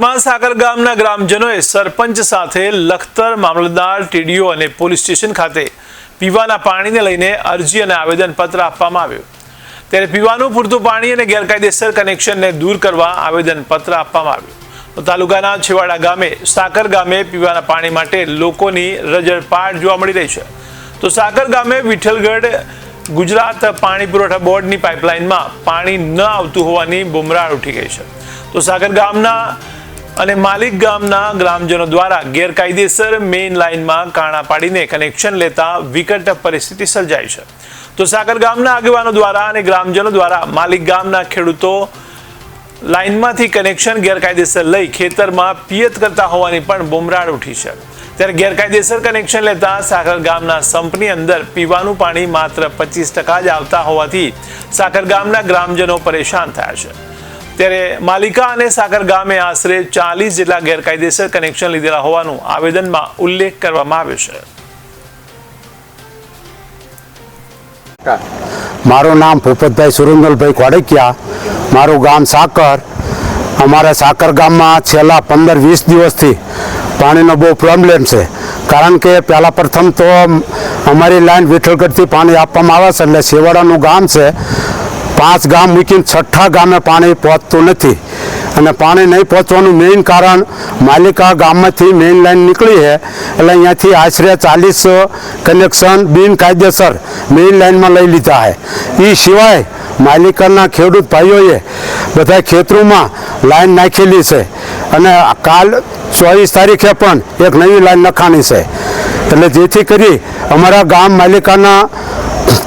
માં સાકર ગામના ગ્રામજનોએ સરપંચ સાથે લખતર મામલતદાર ટીડીઓ અને પોલીસ સ્ટેશન ખાતે પીવાના પાણીને લઈને અરજી અને આવેદનપત્ર આપવામાં આવ્યું. ત્યારે પીવાનું પૂરતું પાણી અને ગેરકાયદેસર કનેક્શનને દૂર કરવા આવેદનપત્ર આપવામાં આવ્યું. તો તાલુકાના છેવાડા ગામે, સાકર ગામે પીવાના પાણી માટે લોકોની રજળપાટ જોવા મળી રહી છે. તો સાકર ગામે વિઠ્ઠલગઢ ગુજરાત પાણી પુરવઠા બોર્ડની પાઇપલાઇનમાં પાણી ન આવતું હોવાની બુમરાળ ઉઠી ગઈ છે. તો સાગર ગામના અને માલિક ગામના ગ્રામજનો દ્વારા ગેરકાયદેસર મેઇન લાઇનમાં કાણા પાડીને કનેક્શન લેતા વિકટ પરિસ્થિતિ સર્જાઈ છે. તો સાગર ગામના આગેવાનો દ્વારા અને ગ્રામજનો દ્વારા માલિક ગામના ખેડૂતો લાઇનમાંથી કનેક્શન ગેરકાયદેસર લઈ ખેતરમાં પિયત કરતા હોવાની પણ બુમરાળ ઉઠી છે. ત્યારે ગેરકાયદેસર કનેક્શન લેતા સાગર ગામના સંપની અંદર પીવાનું પાણી માત્ર પચીસ ટકા જ આવતા હોવાથી સાગર ગામના ગ્રામજનો પરેશાન થયા છે. ત્યારે માલિકા અને સાકર ગામે આશરે ચાલીસ જેટલા ગેરકાયદેસર કનેક્શન લીધેલા હોવાનું આવેદનમાં ઉલ્લેખ કરવામાં આવ્યો છે. મારું નામ ભૂપતભાઈ સુરેન્દ્રભાઈ ખોડકિયા. મારું ગામ સાકર. અમારા સાકર ગામમાં છેલ્લા પંદર વીસ દિવસથી પાણીનો બહુ પ્રોબ્લેમ છે. કારણ કે પહેલાં પ્રથમ તો અમારી લાઈન વિઠ્ઠલગઢથી પાણી આપવામાં આવે છે એટલે શેવાડાનું ગામ છે. પાંચ ગામ મૂકીને છઠ્ઠા ગામે પાણી પહોંચતું નથી. અને પાણી નહીં પહોંચવાનું મેઇન કારણ માલિકા ગામમાંથી મેઇન લાઈન નીકળી છે. એટલે અહીંયાથી આશરે ચાલીસ કનેક્શન બિનકાયદેસર મેઇન લાઈનમાં લઈ લીધા છે. એ સિવાય માલિકાના ખેડૂત ભાઈઓએ બધા ખેતરોમાં લાઈન નાખેલી છે. અને કાલ ચોવીસ તારીખે પણ એક નવી લાઈન નખાણી છે. એટલે જેથી કરી અમારા ગામ માલિકાના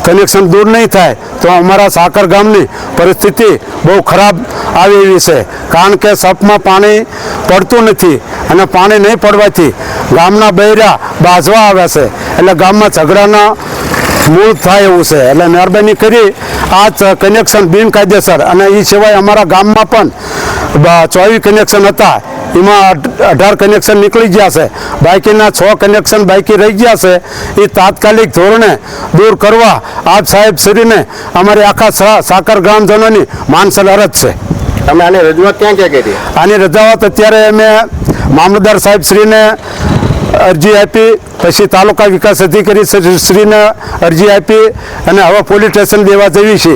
કનેક્શન દૂર નહીં થાય, તો અમારા સાકર ગામની પરિસ્થિતિ બહુ ખરાબ આવી એવી છે. કારણ કે સપમાં પાણી પડતું નથી અને પાણી નહીં પડવાથી ગામના બૈરા બાજવા આવે છે. એટલે ગામમાં ઝઘડાના મૂળ થાય એવું છે. એટલે મહેરબાની કરી આ કનેક્શન બિનકાયદેસર. અને એ સિવાય અમારા ગામમાં પણ ચોવીસ કનેક્શન હતા. એમાં અઢાર કનેક્શન નીકળી ગયા છે. બાકીના છ કનેક્શન બાકી રહી ગયા છે. એ તાત્કાલિક ધોરણે દૂર કરવા આપ સાહેબ શ્રીને અમારી આખા સાકર ગ્રામજનોની માનસલ અરજ છે. તમે આની રજૂઆત ક્યાં ક્યાં કરી? આની રજૂઆત અત્યારે અમે મામલતદાર સાહેબ શ્રીને અરજી આપી પછી તાલુકા વિકાસ અધિકારી શ્રીને અરજી આપી અને હવે પોલીસ સ્ટેશન દેવા જવી છે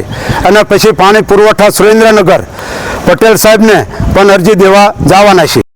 અને પછી પાણી પુરવઠા સુરેન્દ્રનગર પટેલ સાહેબને પણ અરજી દેવા જવાના છે